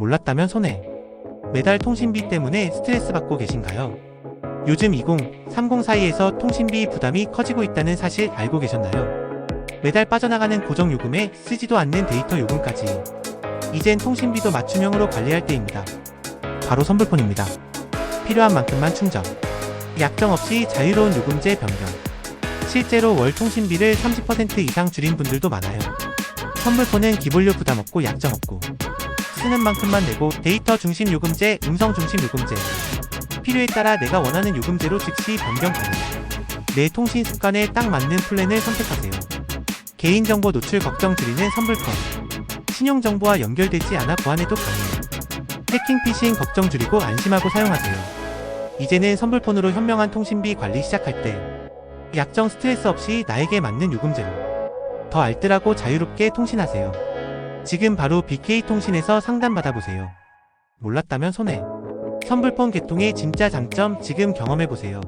몰랐다면 손해. 매달 통신비 때문에 스트레스 받고 계신가요? 요즘 20, 30 사이에서 통신비 부담이 커지고 있다는 사실 알고 계셨나요? 매달 빠져나가는 고정 요금에 쓰지도 않는 데이터 요금까지. 이젠 통신비도 맞춤형으로 관리할 때입니다. 바로 선불폰입니다. 필요한 만큼만 충전. 약정 없이 자유로운 요금제 변경. 실제로 월 통신비를 30% 이상 줄인 분들도 많아요. 선불폰은 기본료 부담 없고 약정 없고 쓰는 만큼만 내고 데이터 중심 요금제, 음성 중심 요금제. 필요에 따라 내가 원하는 요금제로 즉시 변경 가능. 내 통신 습관에 딱 맞는 플랜을 선택하세요. 개인정보 노출 걱정 줄이는 선불폰. 신용정보와 연결되지 않아 보안해도 가능. 해킹 피싱 걱정 줄이고 안심하고 사용하세요. 이제는 선불폰으로 현명한 통신비 관리 시작할 때 약정 스트레스 없이 나에게 맞는 요금제로 더 알뜰하고 자유롭게 통신하세요. 지금 바로 BK통신에서 상담 받아보세요. 몰랐다면 손해. 선불폰 개통의 진짜 장점 지금 경험해보세요.